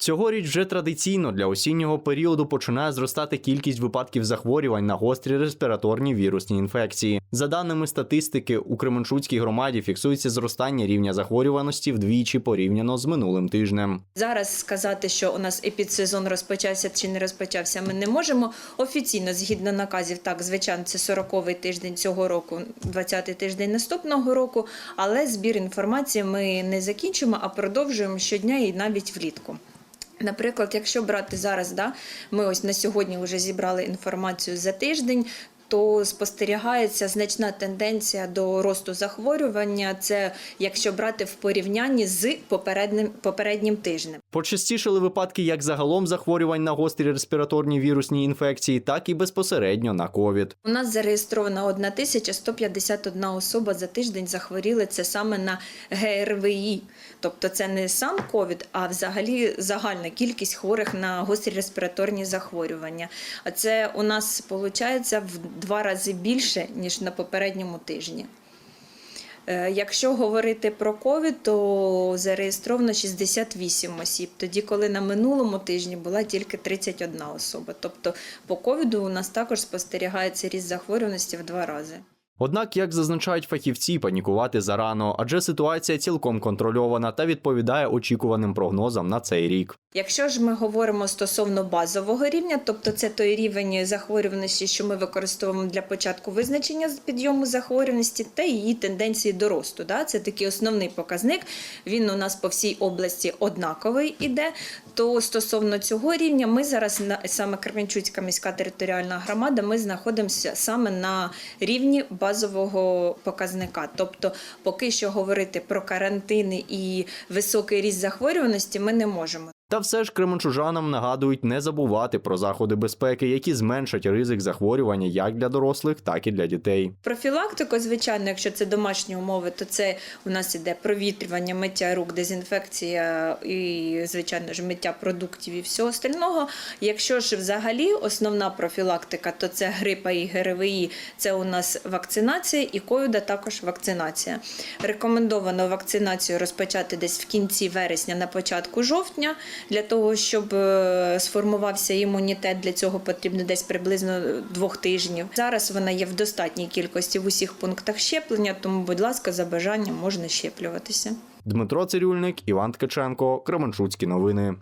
Цьогоріч вже традиційно для осіннього періоду починає зростати кількість випадків захворювань на гострі респіраторні вірусні інфекції. За даними статистики, у Кременчуцькій громаді фіксується зростання рівня захворюваності вдвічі порівняно з минулим тижнем. Зараз сказати, що у нас епідсезон розпочався чи не розпочався, ми не можемо. Офіційно, згідно наказів, так, звичайно, це 40-й тиждень цього року, 20-й тиждень наступного року, але збір інформації ми не закінчимо, а продовжуємо щодня і навіть влітку. Наприклад, якщо брати зараз, да, ми ось на сьогодні вже зібрали інформацію за тиждень. То спостерігається значна тенденція до росту захворювання. Це якщо брати в порівнянні з попереднім попереднім тижнем. Почастішали випадки як загалом захворювань на гострі респіраторні вірусні інфекції, так і безпосередньо на ковід. У нас зареєстровано 1151 особа за тиждень захворіли це саме на ГРВІ. Тобто це не сам ковід, а взагалі загальна кількість хворих на гострі респіраторні захворювання. А це у нас виходить в два рази більше, ніж на попередньому тижні. Е, Якщо говорити про ковід, то зареєстровано 68 осіб, тоді коли на минулому тижні була тільки 31 особа. Тобто по ковіду у нас також спостерігається ріст захворюваності в два рази. Однак, як зазначають фахівці, панікувати зарано, адже ситуація цілком контрольована та відповідає очікуваним прогнозам на цей рік. Якщо ж ми говоримо стосовно базового рівня, тобто це той рівень захворюваності, що ми використовуємо для початку визначення з підйому захворюваності та її тенденції до росту. Да? Це такий основний показник. Він у нас по всій області однаковий іде. То стосовно цього рівня, ми зараз на саме Кременчуцька міська територіальна громада, ми знаходимося саме на рівні базового показника. Тобто, поки що говорити про карантини і високий ріст захворюваності, ми не можемо. Та все ж кременчужанам нагадують не забувати про заходи безпеки, які зменшать ризик захворювання як для дорослих, так і для дітей. Профілактику, звичайно, якщо це домашні умови, то це у нас іде провітрювання, миття рук, дезінфекція і, звичайно ж, миття продуктів і всього остального. Якщо ж взагалі основна профілактика, то це грипа і ГРВІ, це у нас вакцинація, і ковіда також вакцинація. Рекомендовано вакцинацію розпочати десь в кінці вересня, на початку жовтня, для того, щоб е, сформувався імунітет. Для цього потрібно десь приблизно двох тижнів. Зараз вона є в достатній кількості в усіх пунктах щеплення, тому, будь ласка, за бажанням можна щеплюватися. Дмитро Цирюльник, Іван Ткаченко, Кременчуцькі новини.